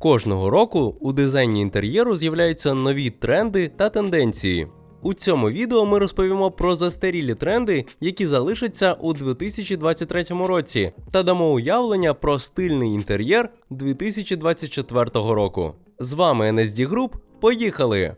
Кожного року у дизайні інтер'єру з'являються нові тренди та тенденції. У цьому відео ми розповімо про застарілі тренди, які залишаться у 2023 році, та дамо уявлення про стильний інтер'єр 2024 року. З вами NSD Group. Поїхали!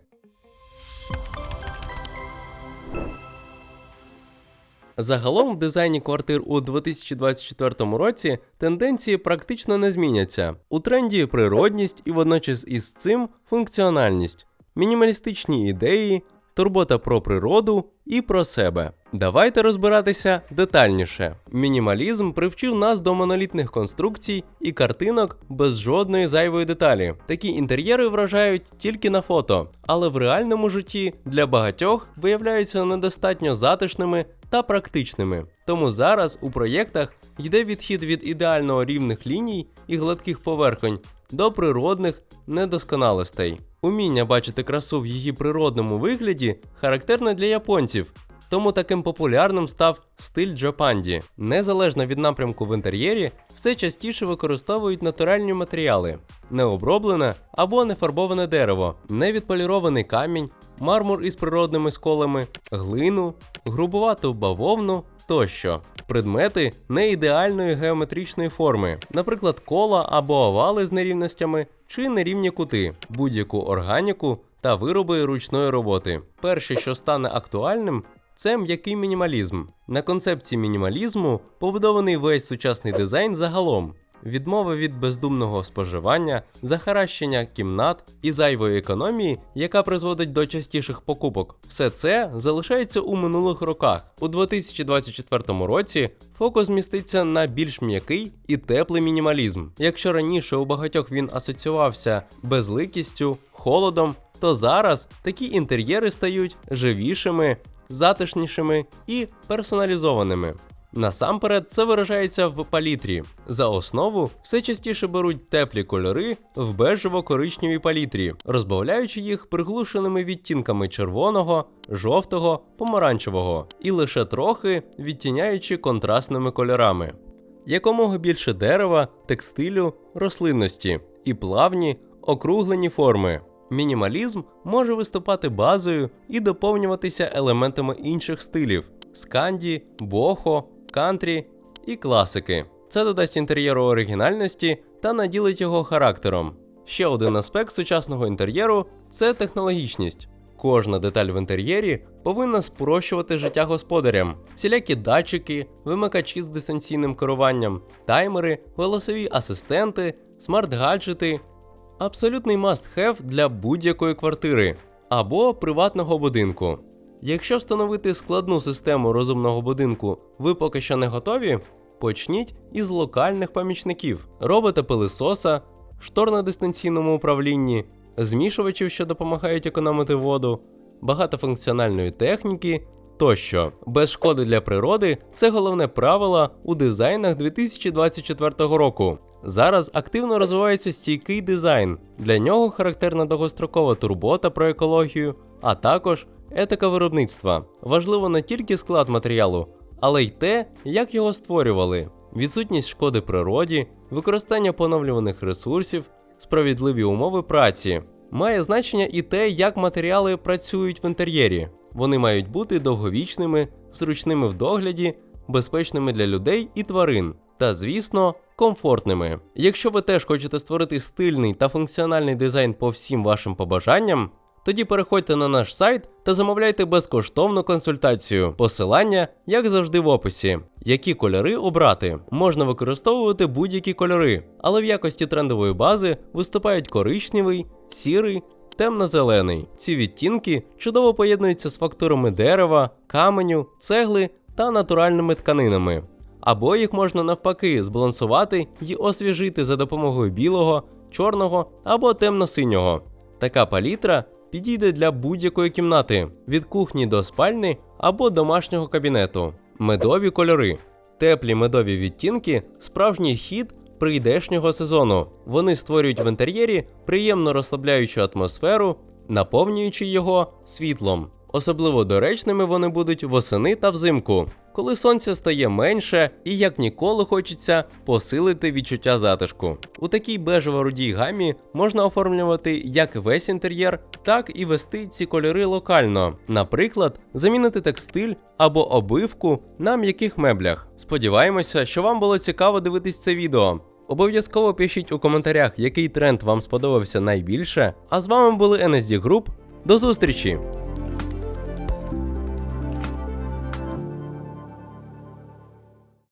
Загалом в дизайні квартир у 2024 році тенденції практично не зміняться. У тренді природність і водночас із цим функціональність, мінімалістичні ідеї, турбота про природу і про себе. Давайте розбиратися детальніше. Мінімалізм привчив нас до монолітних конструкцій і картинок без жодної зайвої деталі. Такі інтер'єри вражають тільки на фото, але в реальному житті для багатьох виявляються недостатньо затишними та практичними. Тому зараз у проєктах йде відхід від ідеально рівних ліній і гладких поверхонь до природних недосконалостей. Уміння бачити красу в її природному вигляді характерне для японців. Тому таким популярним став стиль Джапанді. Незалежно від напрямку в інтер'єрі, все частіше використовують натуральні матеріали: необроблене або нефарбоване дерево, невідполірований камінь, мармур із природними сколами, глину, грубувату бавовну тощо. Предмети не ідеальної геометричної форми, наприклад, кола або овали з нерівностями чи нерівні кути, будь-яку органіку та вироби ручної роботи. Перше, що стане актуальним, це м'який мінімалізм. На концепції мінімалізму побудований весь сучасний дизайн загалом. Відмова від бездумного споживання, захаращення кімнат і зайвої економії, яка призводить до частіших покупок, все це залишається у минулих роках. У 2024 році фокус зміститься на більш м'який і теплий мінімалізм. Якщо раніше у багатьох він асоціювався безликістю, холодом, то зараз такі інтер'єри стають живішими, затишнішими і персоналізованими. Насамперед, це виражається в палітрі. За основу все частіше беруть теплі кольори в бежево-коричневій палітрі, розбавляючи їх приглушеними відтінками червоного, жовтого, помаранчевого і лише трохи відтіняючи контрастними кольорами. Якомога більше дерева, текстилю, рослинності і плавні, округлені форми. Мінімалізм може виступати базою і доповнюватися елементами інших стилів: сканді, бохо, кантрі і класики. Це додасть інтер'єру оригінальності та наділить його характером. Ще один аспект сучасного інтер'єру це технологічність. Кожна деталь в інтер'єрі повинна спрощувати життя господарям, всілякі датчики, вимикачі з дистанційним керуванням, таймери, голосові асистенти, смарт-гаджети. Абсолютний must-have для будь-якої квартири або приватного будинку. Якщо встановити складну систему розумного будинку ви поки що не готові, почніть із локальних помічників, робота пилисоса, штор на дистанційному управлінні, змішувачів, що допомагають економити воду, багатофункціональної техніки тощо. Без шкоди для природи це головне правило у дизайнах 2024 року. Зараз активно розвивається стійкий дизайн. Для нього характерна довгострокова турбота про екологію, а також етика виробництва. Важливо не тільки склад матеріалу, але й те, як його створювали. Відсутність шкоди природі, використання поновлюваних ресурсів, справедливі умови праці. Має значення і те, як матеріали працюють в інтер'єрі. Вони мають бути довговічними, зручними в догляді, безпечними для людей і тварин, та, звісно, комфортними. Якщо ви теж хочете створити стильний та функціональний дизайн по всім вашим побажанням, тоді переходьте на наш сайт та замовляйте безкоштовну консультацію. Посилання, як завжди, в описі. Які кольори обрати? Можна використовувати будь-які кольори, але в якості трендової бази виступають коричневий, сірий, темно-зелений. Ці відтінки чудово поєднуються з фактурами дерева, каменю, цегли та натуральними тканинами. Або їх можна навпаки збалансувати і освіжити за допомогою білого, чорного або темно-синього. Така палітра підійде для будь-якої кімнати від кухні до спальні або домашнього кабінету. Медові кольори. Теплі медові відтінки справжній хід прийдешнього сезону. Вони створюють в інтер'єрі приємно розслабляючу атмосферу, наповнюючи його світлом. Особливо доречними вони будуть восени та взимку. Коли сонця стає менше і як ніколи хочеться посилити відчуття затишку. У такій бежево-рудій гамі можна оформлювати як весь інтер'єр, так і вести ці кольори локально. Наприклад, замінити текстиль або обивку на м'яких меблях. Сподіваємося, що вам було цікаво дивитись це відео. Обов'язково пишіть у коментарях, який тренд вам сподобався найбільше. А з вами були NSD Group. До зустрічі!